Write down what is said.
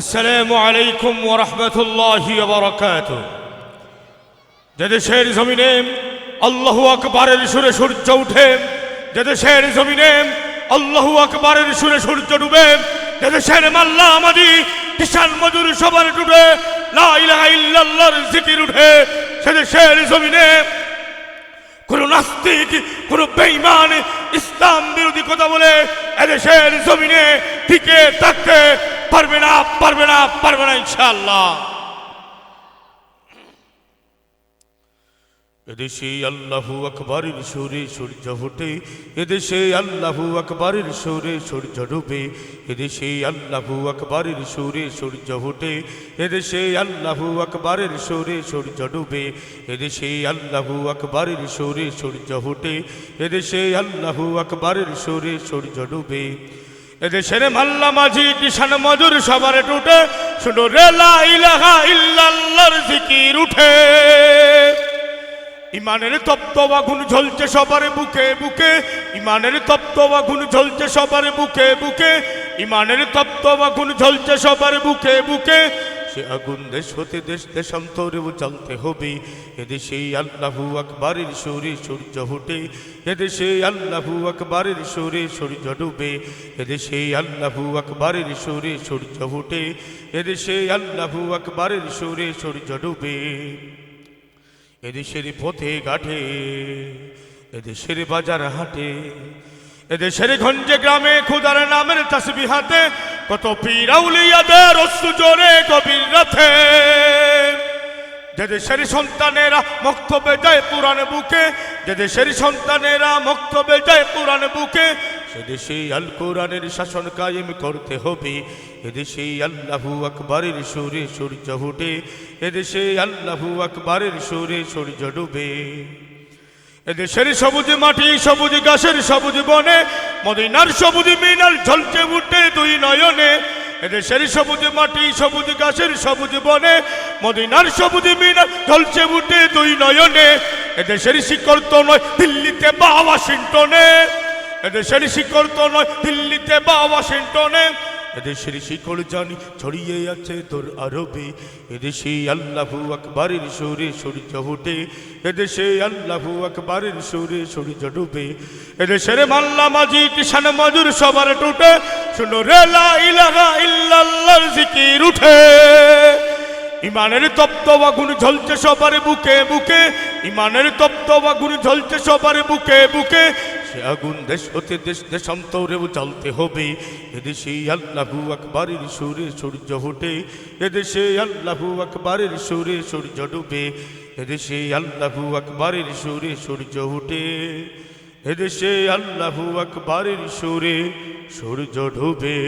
আসসালামু আলাইকুম ওরহমতুল্লাহি বরকাত যে দেশের জমিনে আল্লাহু আকবারের সুরে সূর্য উঠে, যে দেশের জমিনে আল্লাহু আকবারের সুরে সূর্য ডুবে, যে দেশের মাল্লা আমাদি কিষান মজুর সবার ডুবে, লা ইলাহা ইল্লাল্লাহর জিকির উঠে, সে দেশের জমিনে কোন নাস্তিক, কোন বেঈমান ইসলাম বিরোধী কথা বলে এদেশের জমিনে টিকে থাকতে পারবে না পারবে না পারবে না ইনশাআল্লাহ। এদেশে আল্লাহু আকবরের সুরে সূর্য ফুটে এদেশে আল্লাহু আকবরের সুরে সূর্য ডুবে, এদেশে আল্লাহু আকবরের সুরে সূর্য ফুটে এদেশে আল্লাহু আকবরের সুরে সূর্য ডুবে, এদেশে আল্লাহু আকবরের সুরে সূর্য ফুটে এদেশে আল্লাহু আকবরের সুরে সূর্য ডুবে। এদেশের মাল্লা মাঝি কিষান মজুর সবার টুটে। শুনো রেলা ইলাহা ইল্লাল্লাহর জিকির উঠে। ইমানের তপ্ত বাগুন ঝলছে সবার বুকে বুকে, ইমানের তপ্ত বাগুন ঝলছে সবার বুকে বুকে, ইমানের তপ্ত বাগুন ঝলছে সবার বুকে বুকে। সে আগুন দেশ হতে দেশ দেশান্তরেও জ্বলতে হবে। এদেশে আল্লাহু আকবরের সুরে সূর্য ফুটে এদেশে আল্লাহু আকবরের সুরে সূর্য ডুবে। এদেশে আল্লাহু আকবরের সুরে সূর্য ফুটে এদেশে আল্লাহু আকবরের সুরে সূর্য ডুবে। এদেশের পথে ঘাটে। এদেশের বাজার হাটে। এদেশের গঞ্জে গ্রামে খুদার নামের তসবি হাতে কত পীরাউলিয়াদের অশ্রু জোরে গভীর রাতে। যে সন্তানেরা মক্তবে যায় পুরাণ বুকে, যে সন্তানেরা মক্তবে যায় পুরাণ বুকে, সে দেশে আল কোরআনের শাসন কায়েম করতে হবে এদেশে আল্লাহু আকবরের সুরে সূর্য ফুটে এদেশে আল্লাহু আকবরের সুরে সূর্য ডুবে। এদেশের সবুজ মাটি, সবুজ গাছের সবুজ বনে, মদিনার সবুজ মিনাল ঝলছে উঠে দুই নয়নে। এদেশের সবুজ মাটি, সবুজ গাছের সবুজ বনে, মদিনার সবুজ মিনাল ঝলছে উঠে দুই নয়নে। এদেশের শিকড় তো নয় দিল্লিতে বা ওয়াশিংটনে। এদেশের শিকড় তো নয় দিল্লিতে বা ওয়াশিংটনে। এদেশের শিকড় জানি ছড়িয়ে আছে তোর আরবে এদেশে আল্লাহু আকবরের সুরে সূর্য ফুটে এদেশে আল্লাহু আকবরের সুরে সূর্য ডুবে এদেশের মাল্লা মাঝি কিষান মজুর সবার টুটে শুনো রে লা ইলাহা জিকির উঠে ইমানের তপ্ত বাগুন ঝলছে সবার বুকে বুকে ইমানের তপ্ত বাগুন ঝলছে সবার বুকে বুকে সে আগুন, দেশ হতে দেশ দেশান্তরেও জ্বলতে হবে। এদেশে আল্লাহু আকবরের সুরে সূর্য ফুটে এদেশে আল্লাহু আকবরের সুরে সূর্য ডুবে। এদেশে আল্লাহু আকবরের সুরে সূর্য উঠে এদেশে আল্লাহু আকবরের সুরে সূর্য ডুবে।